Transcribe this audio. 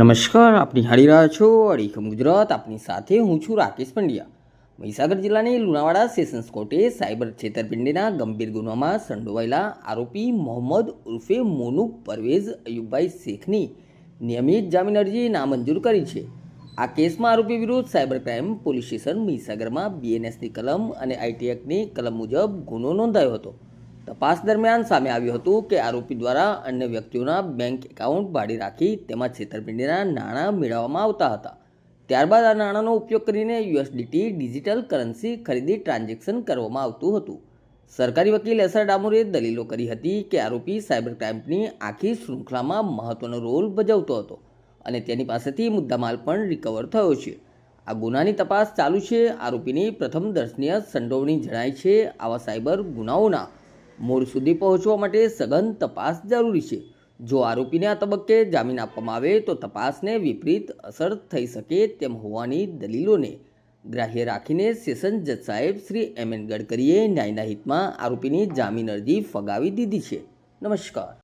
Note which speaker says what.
Speaker 1: નમસ્કાર, આપની હારી રહ્યા છો અડીખમ ગુજરાત આપની સાથે હું છું રાકેશ પંડ્યા. મહીસાગર જિલ્લાની લુણાવાડા સેશન્સ કોર્ટે સાયબર છેતરપિંડીના ગંભીર ગુનામાં સંડોવાયેલા આરોપી મોહમ્મદ ઉર્ફે મોનુ પરવેઝ અયુબભાઈ શેખની નિયમિત જામીન અરજી નામંજૂર કરી છે. આ કેસમાં આરોપી વિરુદ્ધ સાયબર ક્રાઇમ પોલીસ સ્ટેશન મહીસાગરમાં બીએનએસની કલમ અને આઈટી એક્ટની કલમ મુજબ ગુનો નોંધાયો હતો. તપાસ દરમિયાન સામે આવ્યું હતું કે આરોપી દ્વારા અન્ય વ્યક્તિઓના બેંક એકાઉન્ટ ભાડે રાખી તેમાં છેતરપિંડીના નાણાં મેળવવામાં આવતા હતા. ત્યારબાદ આ નાણાંનો ઉપયોગ કરીને યુએસડીટી ડિજિટલ કરન્સી ખરીદી ટ્રાન્ઝેક્શન કરવામાં આવતું હતું. સરકારી વકીલ એસઆર ડામોરે દલીલો કરી હતી કે આરોપી સાયબર ક્રાઇમની આખી શૃંખલામાં મહત્વનો રોલ ભજવતો હતો અને તેની પાસેથી મુદ્દામાલ પણ રિકવર થયો છે. આ ગુનાની તપાસ ચાલુ છે. આરોપીની પ્રથમ દર્શનીય સંડોવણી જણાય છે આવા સાયબર ગુનાઓના. મૂળ સુધી પહોંચવા માટે સઘન તપાસ જરૂરી છે. જો આરોપીને આ તબક્કે જામીન આપવામાં આવે તો તપાસને વિપરીત અસર થઈ શકે તેમ હોવાની દલીલોને ગ્રાહ્ય રાખીને સેશન જજ સાહેબ શ્રી એમ એન ગડકરીએ ન્યાયના હિતમાં આરોપીની જામીન અરજી ફગાવી દીધી છે. નમસ્કાર.